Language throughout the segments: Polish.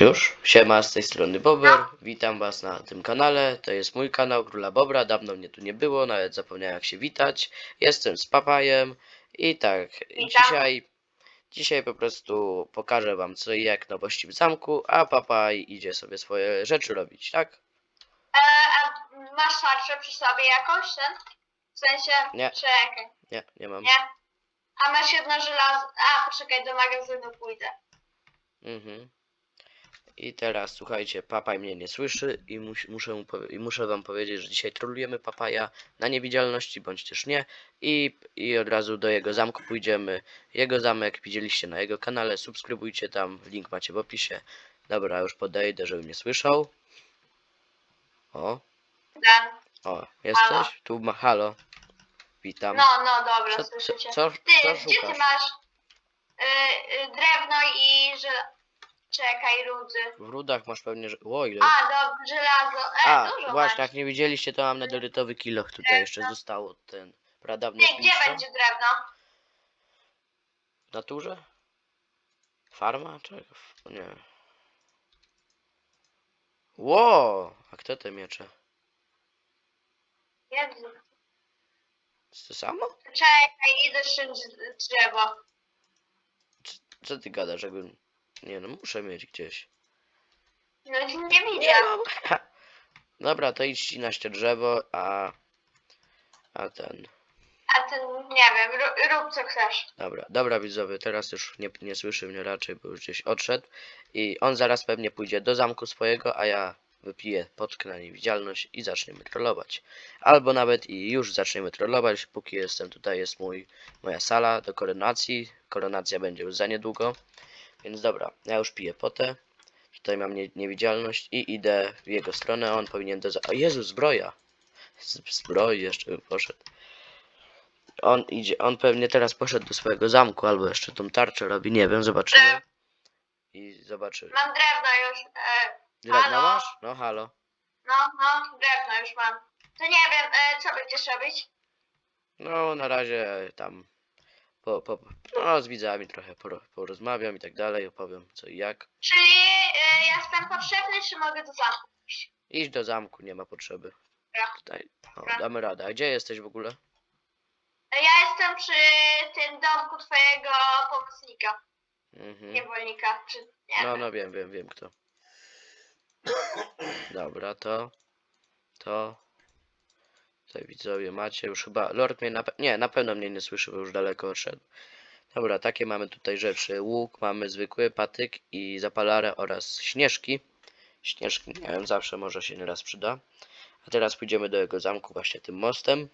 Już? Siema, z tej strony Bober. Witam was na tym kanale. To jest mój kanał Króla Bobra. Dawno mnie tu nie było, nawet zapomniałem jak się witać. Jestem z Papajem i tak, Witam. dzisiaj dzisiaj po prostu pokażę wam co i jak nowości w zamku, a Papaj idzie sobie swoje rzeczy robić, tak? E, a masz tarczę przy sobie jakąś, ten? W sensie, Nie. czekaj, Nie, nie mam. nie? A masz jedno żelazo, a poczekaj, do magazynu pójdę. Mhm. I teraz słuchajcie, papaj mnie nie słyszy i muszę, mu powie- i muszę wam powiedzieć, że dzisiaj trolujemy papaja na niewidzialności bądź też nie i, i od razu do jego zamku pójdziemy. Jego zamek widzieliście na jego kanale, subskrybujcie tam, link macie w opisie. Dobra, już podejdę, żeby mnie słyszał. O, o, jesteś? Halo? Tu ma, halo. Witam. No, no, dobra, co, co, słyszycie. co, Ty, co gdzie ty szukasz? masz y, y, drewno i że... Czekaj, rudy. W rudach masz pewnie, że... O, ile A, do żelazo. E, A, dużo właśnie, masz. jak nie widzieliście, to mam nederytowy kiloch tutaj jeszcze Drewno. zostało ten pradawny Ty, gdzie będzie drewno? W naturze? Farma? Czego? Nie. Ło! A kto te miecze? Jezu. Jest to samo? Czekaj, idę szyć drzewo. Co ty gadasz, jakbym... Nie no, muszę mieć gdzieś. No, nie Nie widzę. mam. Dobra, to idź ścinać to drzewo, a... A ten... A ten, nie wiem, rób, rób co chcesz. Dobra, dobra widzowie, teraz już nie, nie słyszy mnie raczej, bo już gdzieś odszedł. I on zaraz pewnie pójdzie do zamku swojego, a ja wypiję potkę na niewidzialność i zaczniemy trollować. Albo nawet i już zaczniemy trollować, póki jestem tutaj, jest mój, moja sala do koronacji. Koronacja będzie już za niedługo. Więc dobra, ja już piję potę. Tutaj mam nie, niewidzialność i idę w jego stronę, on powinien do... O Jezu, zbroja! Z, zbroi jeszcze bym poszedł. On idzie, on pewnie teraz poszedł do swojego zamku, albo jeszcze tą tarczę robi, nie wiem, zobaczymy. I zobaczymy. Mam drewno już. E, Drewno halo? masz? No halo. no, no, drewno już mam. To nie wiem, e, co będziesz robić? No na razie tam po, po, no, z widzami trochę poro, porozmawiam i tak dalej, opowiem co i jak. Czyli e, jestem potrzebny, czy mogę do zamku? iść? Idź do zamku, nie ma potrzeby. Dobra. Tutaj, o, Dobra. damy radę. A gdzie jesteś w ogóle? E, Ja jestem przy tym domku twojego pomocnika, Mhm. niewolnika, czy nie No, wiem. no wiem, wiem, wiem kto. Dobra, to, to, tutaj widzowie macie już chyba, Lord mnie na, nie, na pewno mnie nie słyszy, bo już daleko odszedł. Dobra, takie mamy tutaj rzeczy, łuk, mamy zwykły patyk i zapalarę oraz śnieżki. Śnieżki, nie wiem, zawsze może się nieraz przyda. A teraz pójdziemy do jego zamku właśnie tym mostem,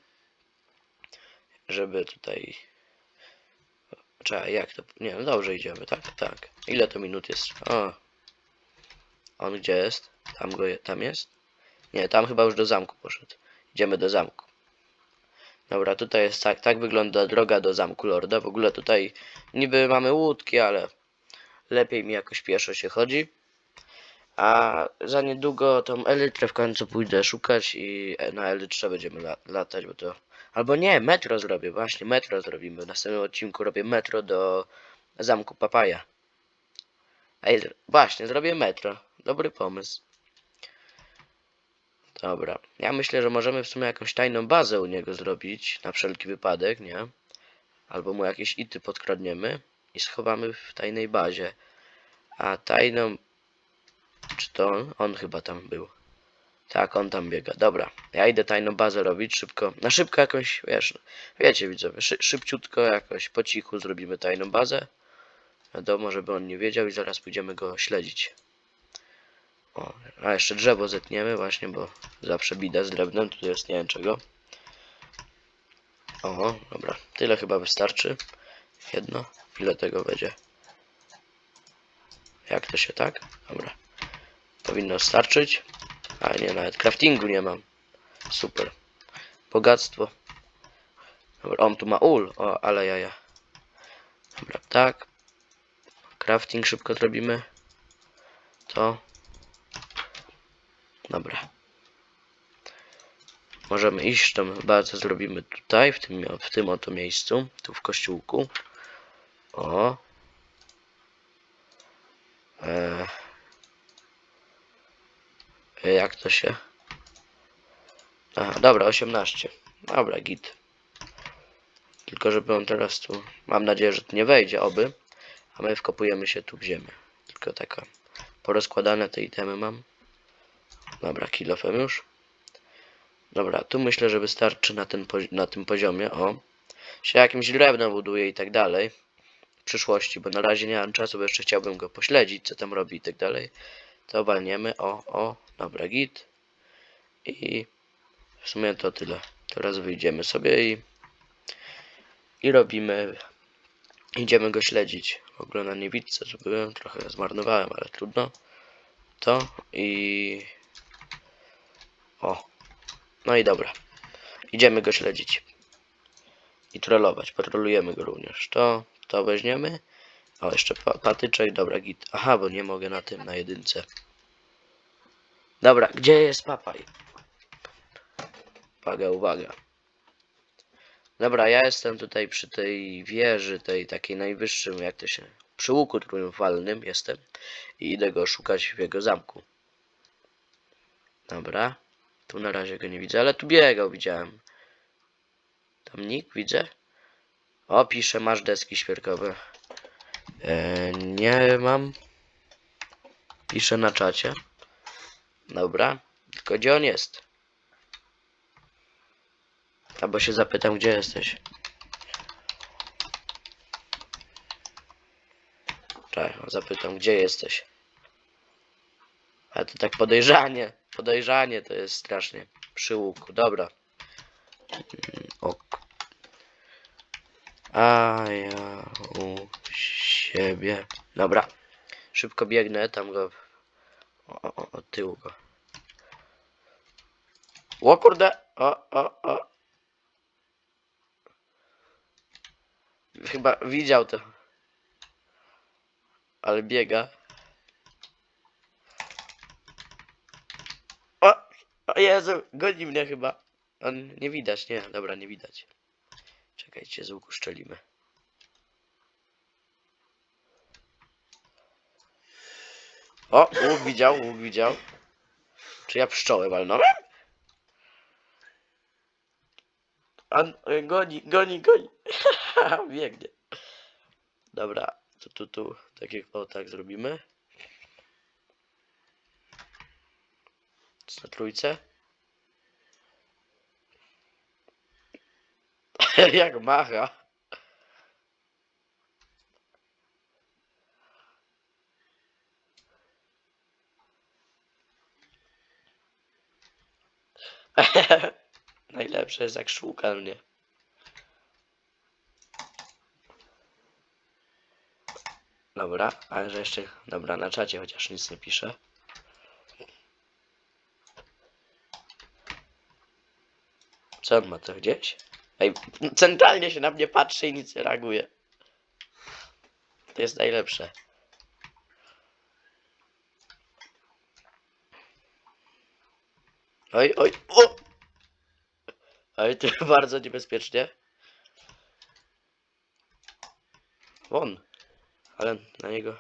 żeby tutaj... Czekaj, jak to... Nie, no dobrze idziemy, tak? Tak. Ile to minut jest? O, on gdzie jest? Tam go je, tam jest? Nie, tam chyba już do zamku poszedł. Idziemy do zamku. Dobra, tutaj jest tak, tak wygląda droga do zamku Lorda. W ogóle tutaj niby mamy łódki, ale lepiej mi jakoś pieszo się chodzi. A za niedługo tą elytrę w końcu pójdę szukać i e, na elytrze będziemy la latać, bo to... Albo nie, metro zrobię, właśnie, metro zrobimy. W następnym odcinku robię metro do zamku Papaja. Ej, właśnie, zrobię metro. Dobry pomysł. Dobra. Ja myślę, że możemy w sumie jakąś tajną bazę u niego zrobić. Na wszelki wypadek, nie? Albo mu jakieś ity podkradniemy i schowamy w tajnej bazie. A tajną... Czy to on? On chyba tam był. Tak, on tam biega. Dobra. Ja idę tajną bazę robić szybko. Na szybko jakąś, wiesz, wiecie widzowie, szy szybciutko jakoś po cichu zrobimy tajną bazę. Wiadomo, żeby on nie wiedział i zaraz pójdziemy go śledzić. O, a jeszcze drzewo zetniemy właśnie, bo zawsze bida z drewnem, tu jest nie wiem czego. O, dobra, tyle chyba wystarczy. Jedno, ile tego będzie? Jak to się tak? Dobra. Powinno starczyć. A nie, nawet craftingu nie mam. Super. Bogactwo. Dobra, on tu ma ul. O, ale jaja. Dobra, tak. Crafting szybko zrobimy. To. Dobra. Możemy iść, tą bazę zrobimy tutaj, w tym, w tym oto miejscu, tu w kościółku. O. E, E, Jak to się? Aha, dobra, 18. Dobra, git. Tylko żeby on teraz tu... Mam nadzieję, że tu nie wejdzie, oby. A my wkopujemy się tu w ziemię. Tylko taka... Porozkładane te itemy mam. Dobra, kilofem już. Dobra, tu myślę, że wystarczy na, pozi- na tym poziomie. O. Się jakimś drewnem buduje i tak dalej. W przyszłości, bo na razie nie mam czasu, bo jeszcze chciałbym go pośledzić, co tam robi i tak dalej. To walniemy. O, o. Dobra, git. I w sumie to tyle. Teraz wyjdziemy sobie i i robimy idziemy go śledzić. W ogóle na niewidce zrobiłem, trochę zmarnowałem, ale trudno. To i o. No i dobra. Idziemy go śledzić. I trollować. Patrolujemy go również. To, to weźmiemy. O, jeszcze pa patyczek. Dobra, git. Aha, bo nie mogę na tym, na jedynce. Dobra, gdzie jest papaj? Uwaga, uwaga. Dobra, ja jestem tutaj przy tej wieży, tej takiej najwyższym, jak to się... Przy łuku triumfalnym jestem i idę go szukać w jego zamku. Dobra. Tu na razie go nie widzę, ale tu biegał, widziałem. Tam nikt widzę? O, pisze, masz deski świerkowe. E, nie mam. Piszę na czacie. Dobra. Tylko gdzie on jest? Albo się zapytam, gdzie jesteś. Czekaj, zapytam, gdzie jesteś. Ale to tak podejrzanie. Podejrzanie to jest strasznie. Przy łuku, dobra. Ok. A ja u siebie. Dobra. Szybko biegnę, tam go. O, o, o, tyłu go. O kurde! O, o, o. Chyba widział to. Ale biega. O! O Jezu, goni mnie chyba. On nie widać, nie, dobra, nie widać. Czekajcie, z łuku szczelimy. O, łuk widział, łuk widział. Czy ja pszczołę walnąłem? On y, goni, goni, goni. Biegnie. Dobra, tu, tu, tu, tak jak o tak zrobimy. Na trójce. jak macha. Najlepsze jest jak szuka mnie. Dobra, ale że jeszcze. Dobra, na czacie chociaż nic nie pisze. Co on ma to gdzieś? Ej, centralnie się na mnie patrzy i nic nie reaguje. To jest najlepsze. Oj, oj, o! Oj, to bardzo niebezpiecznie. Won. Ale na niego...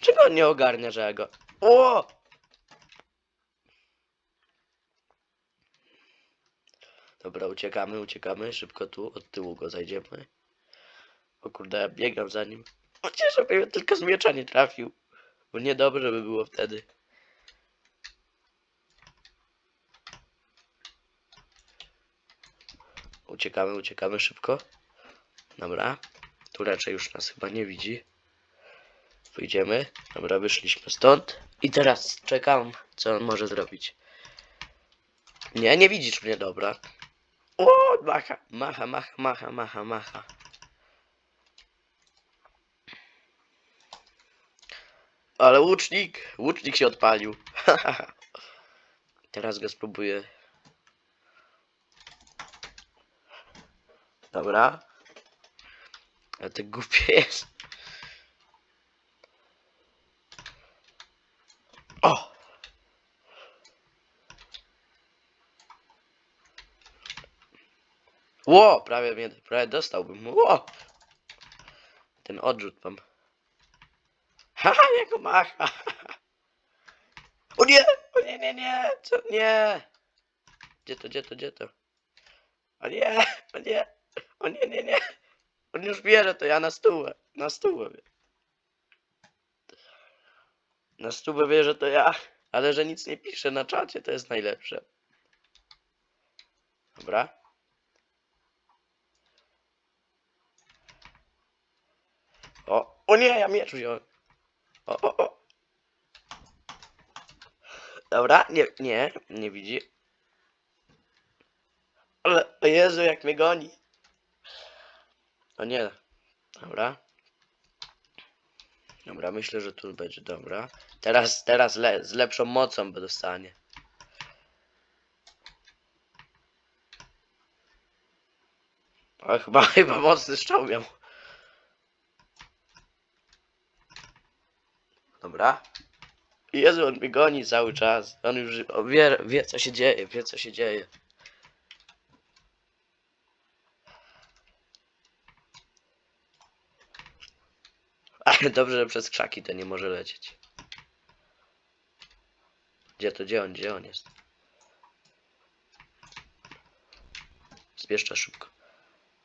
Czego on nie ogarnia, że ja go... O! Dobra, uciekamy, uciekamy. Szybko tu, od tyłu go zajdziemy. O kurde, ja biegam za nim. Cieszę, mnie tylko z miecza nie trafił. Bo niedobrze by było wtedy. Uciekamy, uciekamy szybko. Dobra. Tu raczej już nas chyba nie widzi. Wyjdziemy. Dobra, wyszliśmy stąd. I teraz czekam, co on może zrobić. Nie, nie widzisz mnie, dobra. O, macha, macha, macha, macha, macha, macha. Ale łucznik, łucznik się odpalił. Teraz go spróbuję. Dobra. Ale to głupie jest. O! Ło! Prawie mnie, prawie dostałbym. Ło! Ten odrzut mam. Haha, jak macha! O nie! O nie, nie, nie! Co? Nie! Gdzie to, gdzie to, gdzie to? O nie! O nie! O nie, nie, nie! On już bierze to, ja na stówę. Na stówę. wie- Na stówę bierze to ja. Ale że nic nie pisze na czacie, to jest najlepsze. Dobra. O, o nie, ja miecz wziąłem. O, o, o. Dobra, nie, nie, nie widzi. Ale, o Jezu, jak mnie goni. O nie. Dobra. Dobra, myślę, że tu będzie dobra. Teraz, teraz le, z lepszą mocą dostanie. O, chyba, chyba mocny strzał miał. Dobra. Jezu, on mnie goni cały czas. On już wie, wie co się dzieje, wie co się dzieje. Ale dobrze, że przez krzaki to nie może lecieć. Gdzie to, gdzie on, gdzie on jest? Zbierzcie szybko.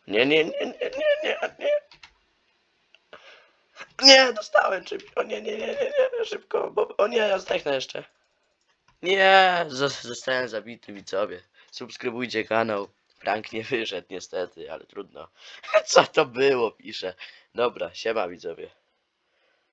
Nie, nie, nie, nie, nie, nie, nie. Nie, dostałem czymś. O nie, nie, nie, nie, nie, szybko, bo... O nie, ja zdechnę jeszcze. Nie, zos- zostałem zabity, widzowie. Subskrybujcie kanał. Frank nie wyszedł niestety, ale trudno. Co to było, pisze. Dobra, siema widzowie.